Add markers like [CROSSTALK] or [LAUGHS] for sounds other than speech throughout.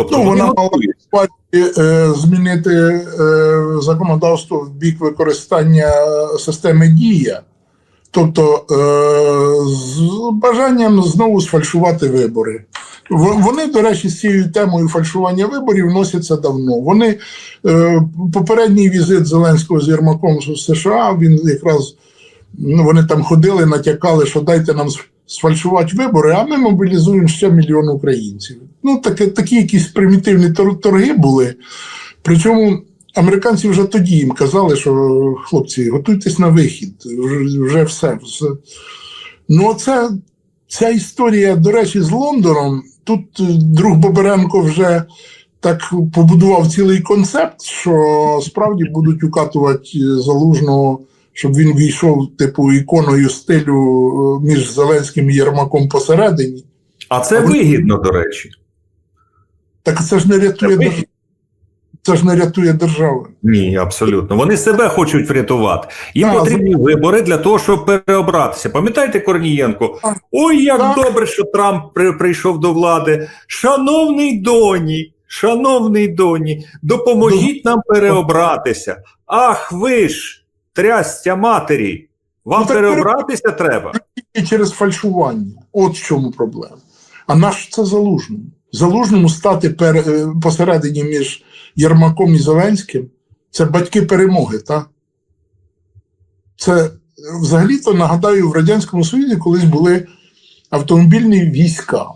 Тобто Ну, вона мала е, змінити е, законодавство в бік використання системи дія, тобто е, з бажанням знову сфальшувати вибори. Вони, до речі, з цією темою фальшування виборів носяться давно. Вони е, попередній візит Зеленського з Єрмаком в США. Він якраз ну, вони там ходили, натякали, що дайте нам сфальшувати вибори, а ми мобілізуємо ще мільйон українців. Ну, таке, такі якісь примітивні торги були. Причому американці вже тоді їм казали, що хлопці, готуйтесь на вихід, вже, все. все. Ну, це, ця історія, до речі, з Лондоном. Тут е, друг Боберенко вже так побудував цілий концепт, що справді будуть укатувати е, залужного, щоб він війшов, типу, іконою стилю е, між Зеленським і Єрмаком посередині. А це вигідно, до речі. Так це ж не рятує Це державу. Це ж не рятує державу. Ні, абсолютно. Вони себе хочуть врятувати. Їм А, потрібні вибори для того, щоб переобратися. Пам'ятаєте Корнієнко? А, Ой, як так. добре, що Трамп при, прийшов до влади. Шановний доні, шановний доні, допоможіть нам переобратися. Ах, ви ж, трястя матері. Вам Ну, переобратися треба. І через фальшування. От в чому проблема. А наш це залужному? Залужному стати пер, е, посередині між Єрмаком і Зеленським це батьки перемоги, так? Це е, взагалі-то нагадаю, в Радянському Союзі колись були автомобільні війська.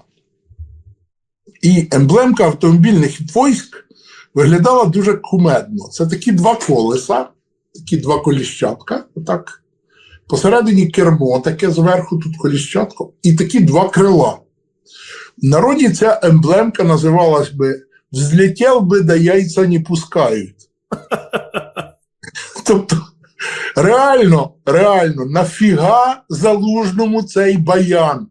І емблемка автомобільних військ виглядала дуже кумедно. Це такі два колеса, такі два коліщатка, отак. Посередині кермо, таке зверху тут коліщатко, і такі два крила. В народі ця емблемка називалась би Взлетів би, да яйця не пускають. [LAUGHS] Тобто, реально, реально, нафіга залужному цей баян?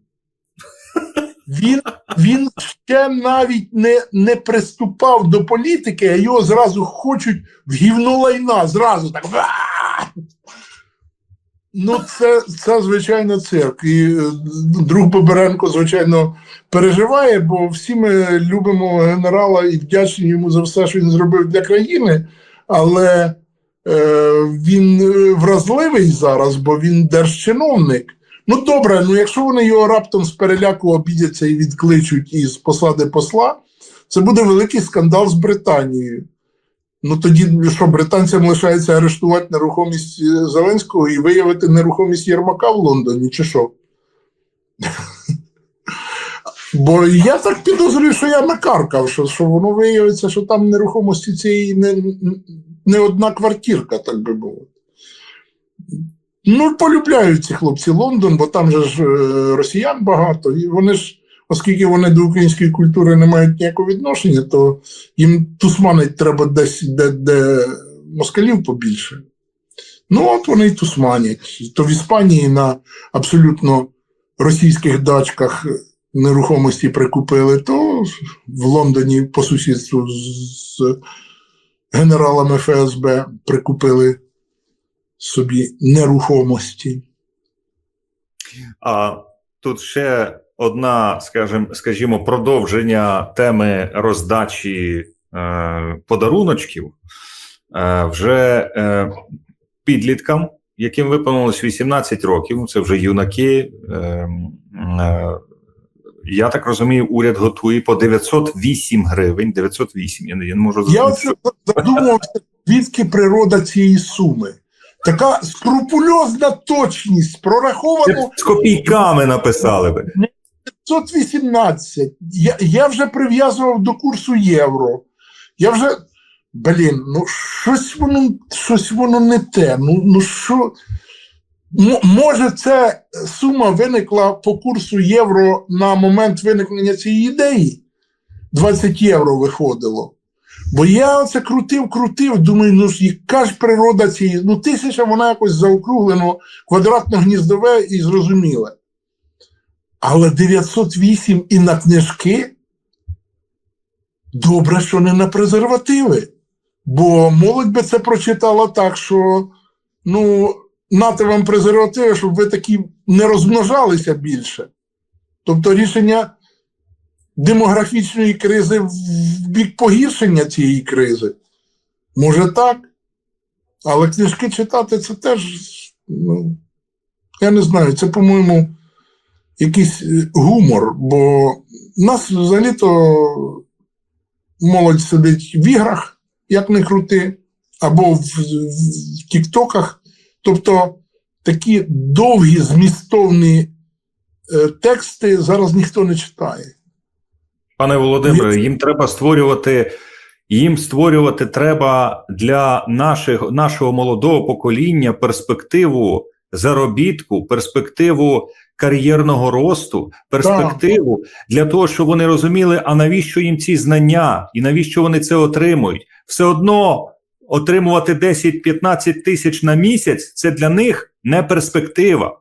Він, він ще навіть не, не приступав до політики, а його зразу хочуть в гівно лайна, зразу так. Ну, це, це звичайно цирк. І е, друг Боберенко, звичайно, переживає, бо всі ми любимо генерала і вдячні йому за все, що він зробив для країни. Але е, він е, вразливий зараз, бо він держчиновник. Ну добре, ну якщо вони його раптом з переляку обідяться і відкличуть із посади посла, це буде великий скандал з Британією. Ну тоді що британцям лишається арештувати нерухомість е, Зеленського і виявити нерухомість Єрмака в Лондоні, чи що? [LAUGHS] Бо я так підозрюю, що я накаркав, що, що воно виявиться, що там нерухомості цієї не, не одна квартирка, так би мовити. Ну, полюбляють ці хлопці Лондон, бо там же ж е, росіян багато, і вони ж, оскільки вони до української культури не мають ніякого відношення, то їм тусманить треба десь, де, де москалів побільше. Ну, от вони й тусманять. То в Іспанії на абсолютно російських дачках нерухомості прикупили, то в Лондоні по сусідству з генералами ФСБ прикупили собі нерухомості. А тут ще одна, скажімо, скажімо, продовження теми роздачі е, подаруночків е, вже е, підліткам, яким виповнилось 18 років, це вже юнаки. Е, е, я так розумію, уряд готує по 908 гривень. 908, я не, я не можу Я задумався, звідки природа цієї суми. Така скрупульозна точність, прораховано З копійками написали би. 518. Я, я вже прив'язував до курсу євро. Я вже. Блін, ну щось воно, щось воно не те. Ну, ну що. Може, ця сума виникла по курсу євро на момент виникнення цієї ідеї? 20 євро виходило. Бо я це крутив, крутив, думаю, ну яка ж природа цієї. Ну, тисяча вона якось заокруглено, квадратно-гніздове і зрозуміле. Але 908 і на книжки добре, що не на презервативи. Бо молодь би це прочитала так, що ну, нате вам презервативи, щоб ви такі не розмножалися більше. Тобто рішення демографічної кризи в бік погіршення цієї кризи. Може так. Але книжки читати це теж, ну, я не знаю, це, по-моєму, якийсь е, гумор, бо нас взагалі-то молодь сидить в іграх, як не крути, або в, в, в тіктоках. Тобто такі довгі змістовні е, тексти зараз ніхто не читає. Пане Володимире, їм треба створювати. Їм створювати треба для наших, нашого молодого покоління перспективу заробітку, перспективу кар'єрного росту, перспективу для того, щоб вони розуміли, а навіщо їм ці знання і навіщо вони це отримують. Все одно отримувати 10-15 тисяч на місяць це для них не перспектива.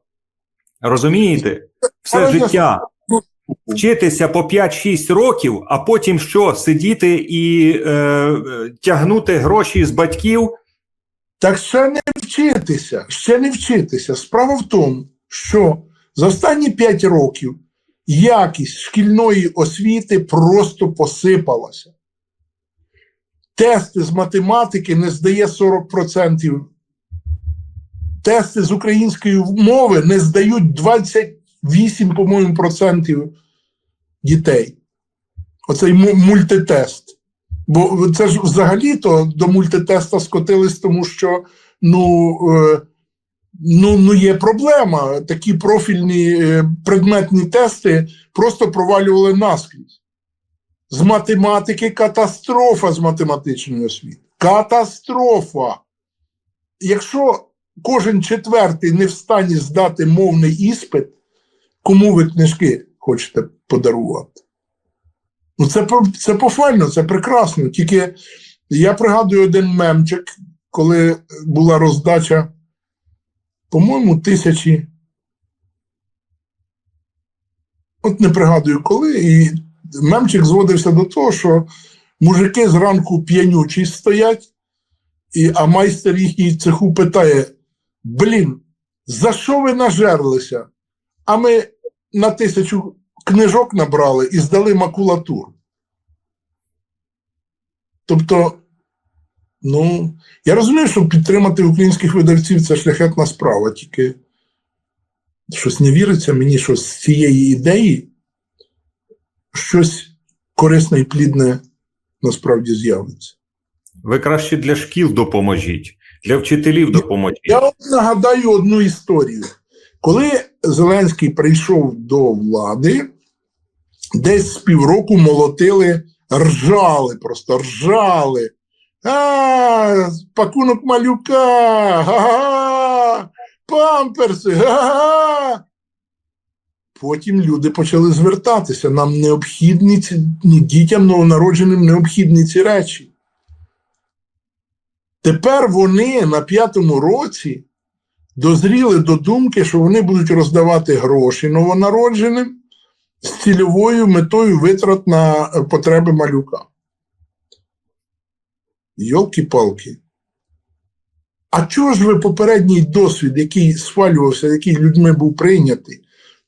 Розумієте? Все життя вчитися по 5-6 років, а потім що сидіти і е, тягнути гроші з батьків. Так ще не вчитися, ще не вчитися. Справа в тому, що за останні 5 років якість шкільної освіти просто посипалася. Тести з математики не здає 40%. Тести з української мови не здають 28, по-моєму, процентів дітей. Оцей мультитест. Бо це ж взагалі-то до мультитеста скотились, тому що ну, е, ну, ну є проблема. Такі профільні е, предметні тести просто провалювали наскрізь. З математики катастрофа з математичної освіти. Катастрофа. Якщо кожен четвертий не в стані здати мовний іспит, кому ви книжки хочете подарувати? Ну, це, це пофально, це прекрасно. Тільки я пригадую один мемчик, коли була роздача, по-моєму, тисячі. От не пригадую коли. І мемчик зводився до того, що мужики зранку п'янючі стоять, і, а майстер їхній цеху питає: Блін, за що ви нажерлися? А ми на тисячу книжок набрали і здали макулатуру. Тобто, ну, я розумію, що підтримати українських видавців це шляхетна справа, тільки щось не віриться мені, що з цієї ідеї щось корисне і плідне насправді з'явиться. Ви краще для шкіл допоможіть, для вчителів допоможіть. Я от нагадаю одну історію. Коли Зеленський прийшов до влади, десь з півроку молотили, ржали, просто ржали. А, пакунок малюка, га-га, памперси, га-га. Потім люди почали звертатися. Нам необхідні ці, ну, дітям новонародженим необхідні ці речі. Тепер вони на п'ятому році дозріли до думки, що вони будуть роздавати гроші новонародженим з цільовою метою витрат на е, потреби малюка. Йолки-палки. А чого ж ви попередній досвід, який схвалювався, який людьми був прийнятий,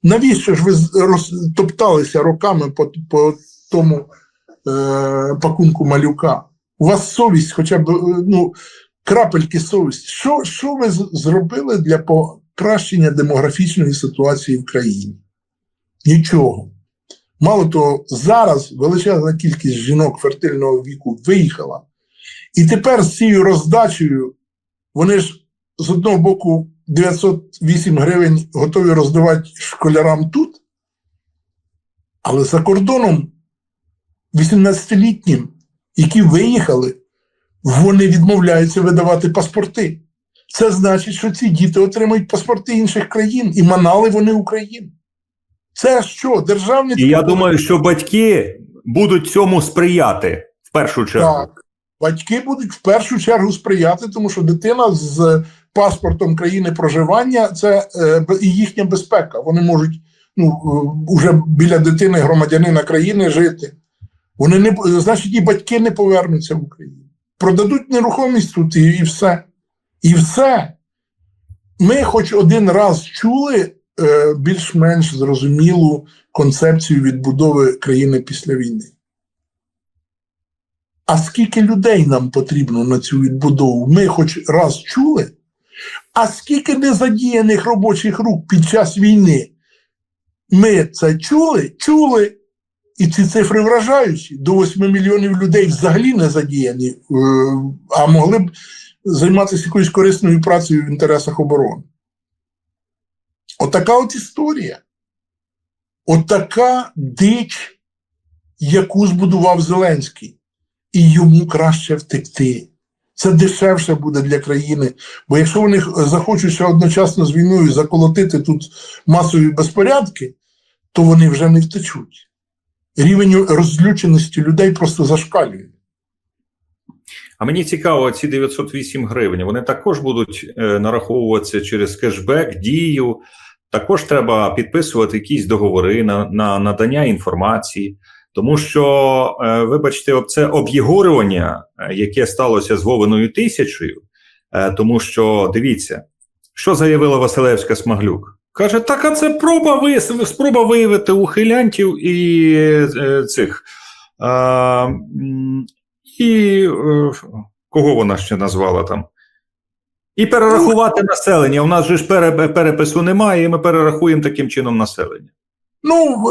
навіщо ж ви топталися роками по, по тому е, пакунку малюка? У вас совість, хоча б е, ну, крапельки совісті. Що, що ви зробили для покращення демографічної ситуації в країні? Нічого. Мало того, зараз величезна кількість жінок фертильного віку виїхала. І тепер з цією роздачею вони ж з одного боку 908 гривень готові роздавати школярам тут, але за кордоном 18-літнім, які виїхали, вони відмовляються видавати паспорти. Це значить, що ці діти отримують паспорти інших країн і манали вони Україну. Це що, державні І я думаю, що батьки будуть цьому сприяти в першу чергу. Так. Батьки будуть в першу чергу сприяти, тому що дитина з паспортом країни проживання це е, і їхня безпека. Вони можуть ну, е, уже біля дитини громадянина країни жити. Вони не значить, і батьки не повернуться в Україну. Продадуть нерухомість тут і, все. І все. Ми хоч один раз чули е, більш-менш зрозумілу концепцію відбудови країни після війни. А скільки людей нам потрібно на цю відбудову? Ми хоч раз чули? А скільки незадіяних робочих рук під час війни? Ми це чули? Чули. І ці цифри вражаючі. До 8 мільйонів людей взагалі не задіяні, е, а могли б займатися якоюсь корисною працею в інтересах оборони. Отака от історія. Отака дич, яку збудував Зеленський. І йому краще втекти. Це дешевше буде для країни. Бо якщо вони захочуть ще одночасно з війною заколотити тут масові безпорядки, то вони вже не втечуть. Рівень розлюченості людей просто зашкалює. А мені цікаво, ці 908 гривень вони також будуть е, нараховуватися через кешбек, дію. Також треба підписувати якісь договори на, на надання інформації, тому що, е, вибачте, це об'єгорювання, е, яке сталося з Вовиною тисячею, тому що дивіться, що заявила Василевська Смаглюк. Каже, так, а це проба ви, спроба виявити ухилянтів і е, цих. М, і е, кого вона ще назвала там? І перерахувати населення. У нас же ж перепису немає, і ми перерахуємо таким чином населення. Ну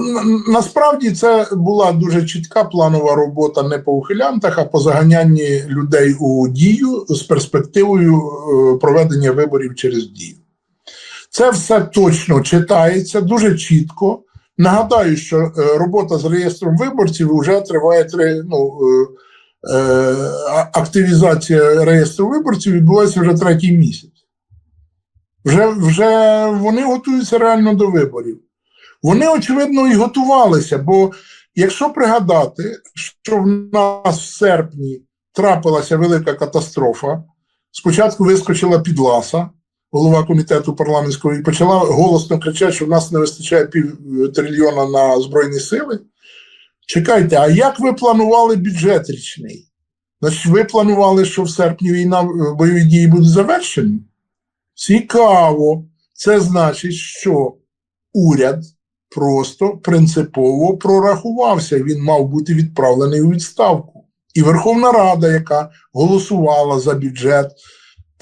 насправді це була дуже чітка планова робота не по ухилянтах, а по заганянні людей у дію з перспективою е, проведення виборів через дію. Це все точно читається дуже чітко. Нагадаю, що е, робота з реєстром виборців вже триває три. Ну, е, е, активізація реєстру виборців відбувається вже третій місяць. Вже, вже вони готуються реально до виборів. Вони, очевидно, і готувалися, бо якщо пригадати, що в нас в серпні трапилася велика катастрофа, спочатку вискочила підласа, голова комітету парламентського, і почала голосно кричати, що в нас не вистачає пів трильйона на Збройні сили. Чекайте, а як ви планували бюджет річний? Значить, ви планували, що в серпні війна е, бойові дії будуть завершені? Цікаво. Це значить, що уряд просто принципово прорахувався. Він мав бути відправлений у відставку. І Верховна Рада, яка голосувала за бюджет,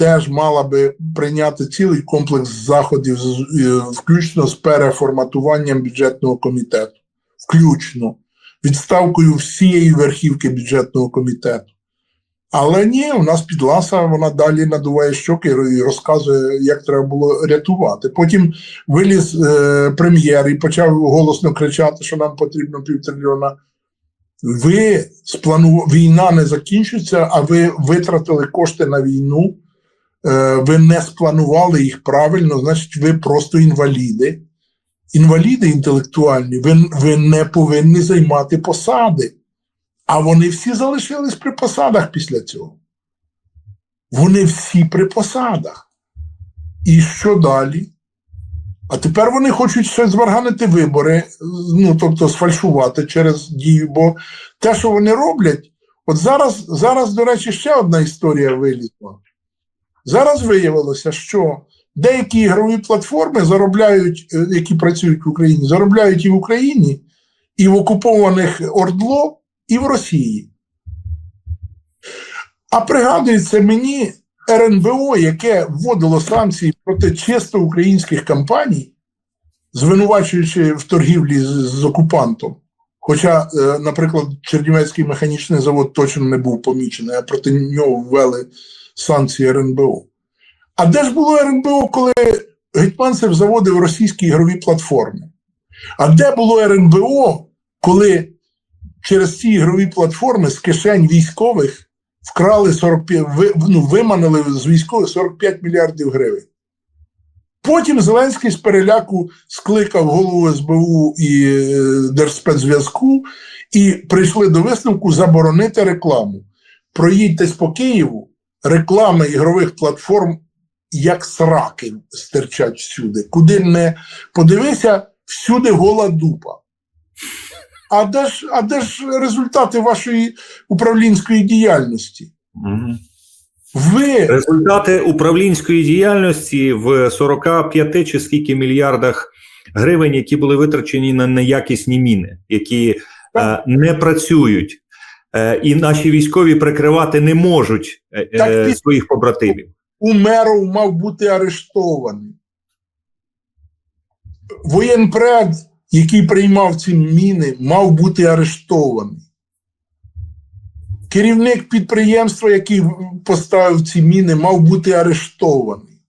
теж мала би прийняти цілий комплекс заходів, включно з переформатуванням бюджетного комітету, включно відставкою всієї верхівки бюджетного комітету. Але ні, у нас підласа, вона далі надуває щоки і розказує, як треба було рятувати. Потім виліз е, прем'єр і почав голосно кричати, що нам потрібно півтрильйона. Ви спланували, війна не закінчиться, а ви витратили кошти на війну, ви не спланували їх правильно, значить, ви просто інваліди. Інваліди інтелектуальні, ви, ви не повинні займати посади. А вони всі залишились при посадах після цього. Вони всі при посадах. І що далі? А тепер вони хочуть ще зварганити вибори, ну тобто сфальшувати через дію. Бо те, що вони роблять, от зараз, зараз, до речі, ще одна історія вилізла. Зараз виявилося, що деякі ігрові платформи заробляють, е, які працюють в Україні, заробляють і в Україні, і в окупованих Ордло, і в Росії. А пригадується мені РНБО, яке вводило санкції проти чисто українських компаній, звинувачуючи в торгівлі з, з окупантом. Хоча, е, наприклад, Чернівецький механічний завод точно не був помічений, а проти нього ввели санкції РНБО. А де ж було РНБО, коли Гетьманцев заводив російські ігрові платформи? А де було РНБО, коли через ці ігрові платформи з кишень військових вкрали 45, ну, виманили з військових 45 мільярдів гривень. Потім Зеленський з переляку скликав голову СБУ і е, Держспецзв'язку і прийшли до висновку заборонити рекламу. Проїдьтесь по Києву, реклами ігрових платформ як сраки стирчать всюди. Куди не подивися, всюди гола дупа. А де ж, а де ж результати вашої управлінської діяльності? Угу. Ви Результати управлінської діяльності в 45 чи скільки мільярдах гривень, які були витрачені на неякісні міни, які е, не працюють, і наші військові прикривати не можуть е, Так е, своїх побратимів. Умеров мав бути арештований. Воєнпред, який приймав ці міни, мав бути арештований. Керівник підприємства, який поставив ці міни, мав бути арештований.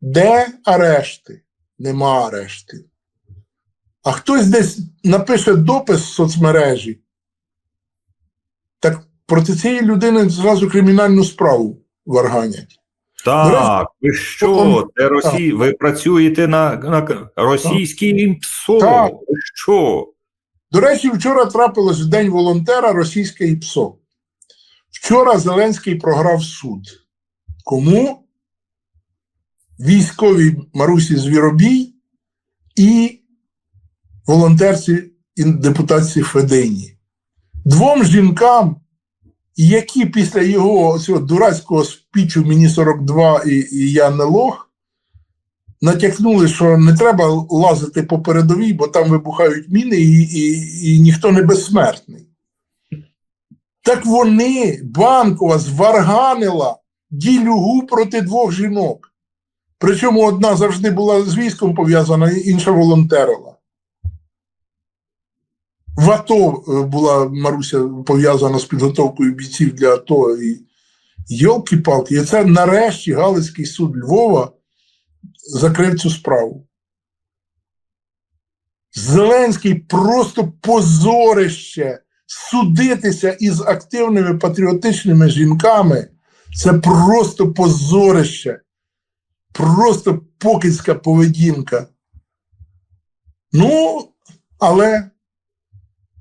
Де арешти? Нема арештів. А хтось десь напише допис в соцмережі, так проти цієї людини зразу кримінальну справу варганять. Так, ви що? Це Росі... Ви працюєте на, на російський ПСО? Так. Що? До речі, вчора трапилось в День волонтера російське ІПСО. Вчора Зеленський програв суд. Кому? Військовій Марусі Звіробій і волонтерці і депутатці Федині. Двом жінкам, які після його цього дурацького спічу мені 42 і, і я не лох, натякнули, що не треба лазити по передовій, бо там вибухають міни, і, і, і ніхто не безсмертний. Так вони, банкова, зварганила ділюгу проти двох жінок. Причому одна завжди була з військом пов'язана, інша волонтерила. В АТО е, була Маруся пов'язана з підготовкою бійців для АТО. І йолки-палки, і це нарешті Галицький суд Львова закрив цю справу. Зеленський просто позорище судитися із активними патріотичними жінками. Це просто позорище, просто покидьська поведінка. Ну, але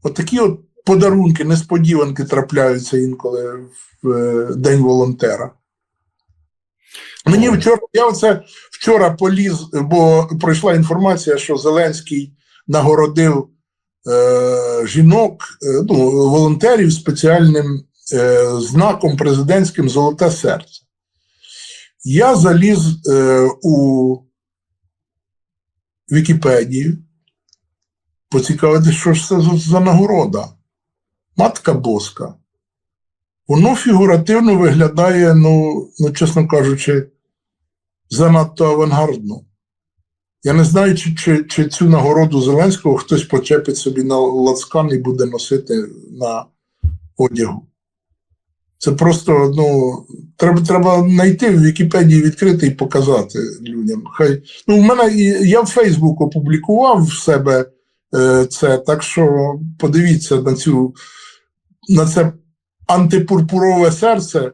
отакі от подарунки, несподіванки трапляються інколи в е, День волонтера. Мені вчора, я оце вчора поліз, бо пройшла інформація, що Зеленський нагородив е, жінок, е, ну, волонтерів спеціальним е, знаком президентським Золоте серце. Я заліз е, у Вікіпедію, поцікавити, що ж це за, нагорода. Матка Боска. Воно фігуративно виглядає, ну, ну, чесно кажучи, занадто авангардно. Я не знаю, чи, чи, чи цю нагороду Зеленського хтось почепить собі на лацкан і буде носити на одягу. Це просто, ну, треба, треба знайти в Вікіпедії відкрити і показати людям. Хай, ну, в мене, я в Фейсбук опублікував в себе це, так що подивіться на цю на це антипурпурове серце,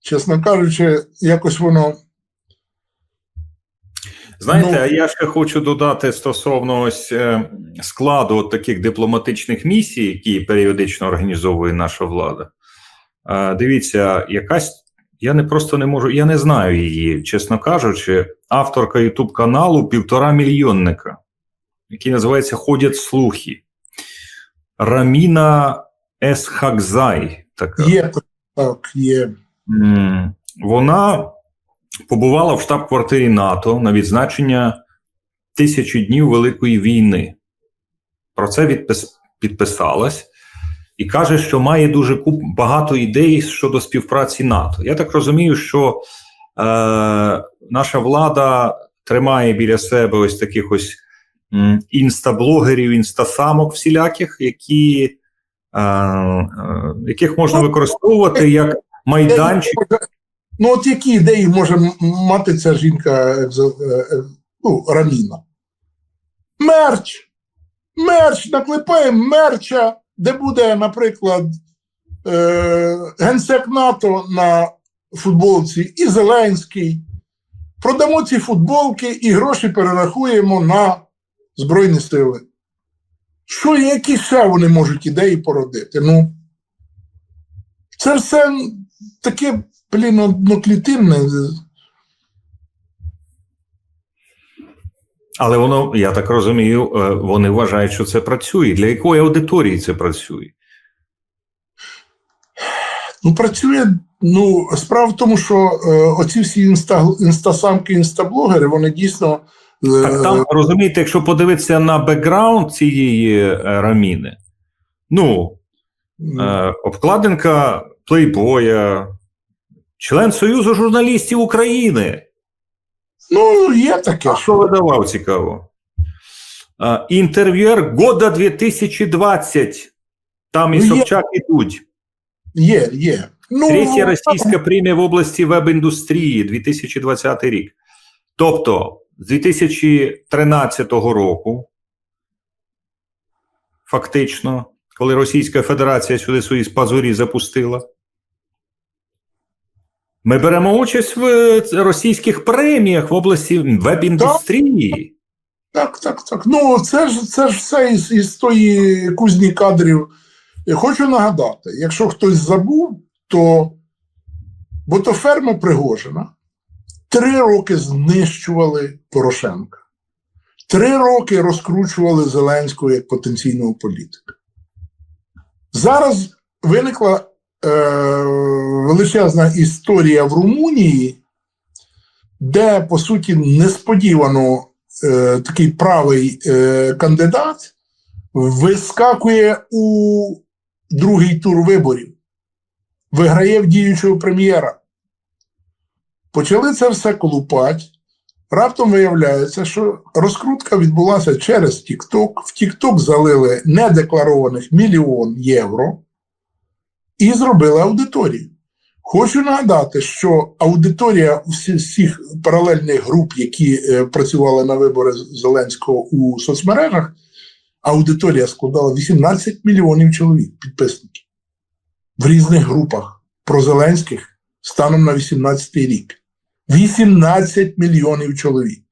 чесно кажучи, якось воно. Знаєте, Ну- а я ще хочу додати стосовно ось е, складу от таких дипломатичних місій, які періодично організовує наша влада. Е, дивіться, якась. Я не просто не можу, я не знаю її, чесно кажучи, авторка Ютуб каналу півтора мільйонника, який називається Ходять слухи. Раміна Есхакзай. Така. Є так, є. Вона побувала в штаб-квартирі НАТО на відзначення тисячі днів Великої війни. Про це відпис... підписалась і каже, що має дуже куп... багато ідей щодо співпраці НАТО. Я так розумію, що е... наша влада тримає біля себе ось таких ось інстаблогерів, інстасамок всіляких, які, е... Е... яких можна використовувати як майданчик. Ну, от які ідеї може мати ця жінка е, е, ну, Раміна? Мерч! Мерч! Наклепаємо мерча, де буде, наприклад, е, генсек НАТО на футболці і Зеленський. Продамо ці футболки і гроші перерахуємо на Збройні Сили. Що, які ще вони можуть ідеї породити? Ну, це все таке, блін, одноклітинне. Але воно, я так розумію, е, вони вважають, що це працює. Для якої аудиторії це працює? Ну, працює. Ну, справа в тому, що е, оці всі інста, інстасамки, інстаблогери, вони дійсно. Так там розумієте, якщо подивитися на бекграунд цієї е, раміни, ну, е, обкладинка плейбоя, член Союзу журналістів України. ну, є таке. А що видавав цікаво? Е, Інтерв'юер года 2020. Там і Ну. Собчак ідуть. Є, є. Ну, Третя російська премія в області веб-індустрії 2020 рік. Тобто, з 2013 року, фактично, коли Російська Федерація сюди свої пазурі запустила, ми беремо участь в е, російських преміях в області веб-індустрії. Так, так, так. Ну, це ж це ж все із, із тої кузні кадрів. Я Хочу нагадати, якщо хтось забув, то бо то ферма Пригожина три роки знищували Порошенка, три роки розкручували Зеленського як потенційного політика. Зараз виникла е, величезна історія в Румунії, де, по суті, несподівано е, такий правий е, кандидат вискакує у другий тур виборів, виграє в діючого прем'єра. Почали це все колупати. Раптом виявляється, що розкрутка відбулася через TikTok. В TikTok залили недекларованих мільйон євро і зробили аудиторію. Хочу нагадати, що аудиторія всіх паралельних груп, які е, працювали на вибори Зеленського у соцмережах, аудиторія складала 18 мільйонів чоловік, підписників в різних групах про Зеленських станом на 18 рік. 18 мільйонів чоловік.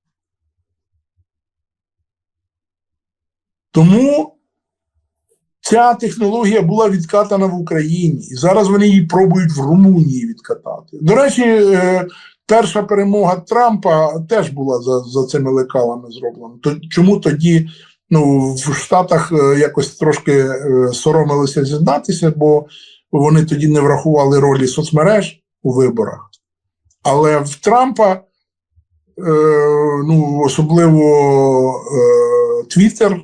Тому ця технологія була відкатана в Україні, і зараз вони її пробують в Румунії відкатати. До речі, е, перша перемога Трампа теж була за, за цими лекалами зроблена. Чому тоді ну, в Штатах е, якось трошки е, соромилися зізнатися, бо вони тоді не врахували ролі соцмереж у виборах. Але в Трампа, е, ну, особливо е, Твіттер,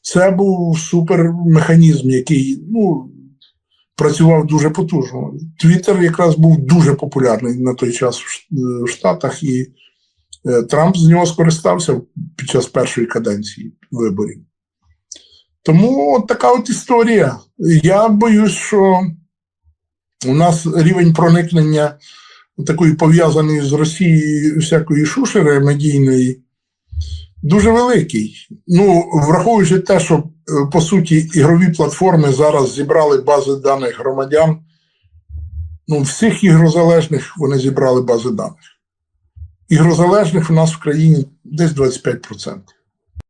це був супермеханізм, який ну, працював дуже потужно. Твіттер якраз був дуже популярний на той час в в Штатах, і е, Трамп з нього скористався під час першої каденції виборів. Тому от така от історія. Я боюсь, що у нас рівень проникнення такої пов'язаної з Росією всякої шушери медійної дуже великий. Ну, враховуючи те, що е, по суті ігрові платформи зараз зібрали бази даних громадян. Ну, всіх ігрозалежних вони зібрали бази даних. Ігрозалежних у нас в країні десь 25%.